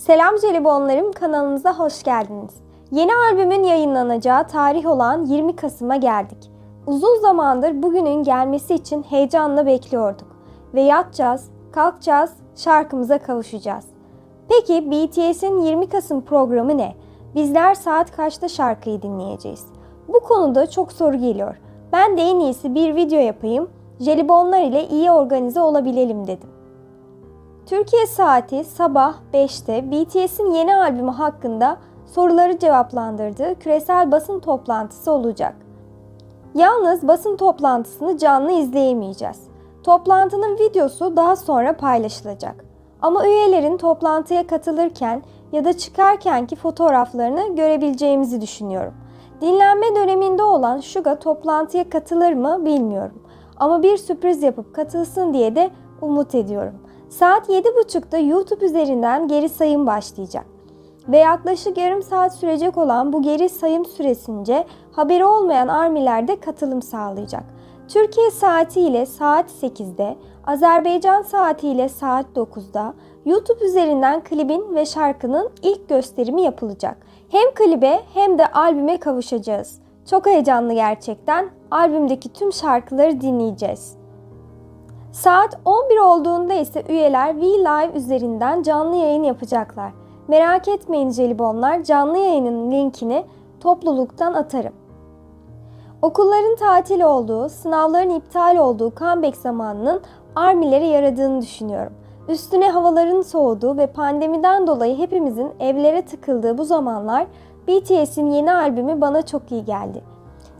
Selam jelibonlarım kanalımıza hoş geldiniz. Yeni albümün yayınlanacağı tarih olan 20 Kasım'a geldik. Uzun zamandır bugünün gelmesi için heyecanla bekliyorduk. Ve yatacağız, kalkacağız, şarkımıza kavuşacağız. Peki BTS'in 20 Kasım programı ne? Bizler saat kaçta şarkıyı dinleyeceğiz? Bu konuda çok soru geliyor. Ben de en iyisi bir video yapayım, jelibonlar ile iyi organize olabilelim dedim. Türkiye saati sabah 5'te BTS'in yeni albümü hakkında soruları cevaplandırdığı küresel basın toplantısı olacak. Yalnız basın toplantısını canlı izleyemeyeceğiz. Toplantının videosu daha sonra paylaşılacak. Ama üyelerin toplantıya katılırken ya da çıkarkenki fotoğraflarını görebileceğimizi düşünüyorum. Dinlenme döneminde olan Suga toplantıya katılır mı bilmiyorum. Ama bir sürpriz yapıp katılsın diye de umut ediyorum. Saat 7.30'da YouTube üzerinden geri sayım başlayacak. Ve yaklaşık yarım saat sürecek olan bu geri sayım süresince haberi olmayan armiler de katılım sağlayacak. Türkiye saati ile saat 8'de, Azerbaycan saati ile saat 9'da YouTube üzerinden klibin ve şarkının ilk gösterimi yapılacak. Hem klibe hem de albüme kavuşacağız. Çok heyecanlı gerçekten. Albümdeki tüm şarkıları dinleyeceğiz. Saat 11 olduğunda ise üyeler V-Live üzerinden canlı yayın yapacaklar. Merak etmeyin jelibonlar, canlı yayının linkini topluluktan atarım. Okulların tatil olduğu, sınavların iptal olduğu comeback zamanının armilere yaradığını düşünüyorum. Üstüne havaların soğuduğu ve pandemiden dolayı hepimizin evlere tıkıldığı bu zamanlar BTS'in yeni albümü bana çok iyi geldi.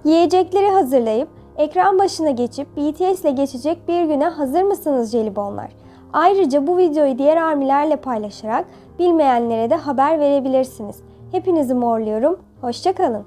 Yiyecekleri hazırlayıp ekran başına geçip BTS ile geçecek bir güne hazır mısınız jelibonlar? Ayrıca bu videoyu diğer armilerle paylaşarak bilmeyenlere de haber verebilirsiniz. Hepinizi morluyorum. Hoşçakalın.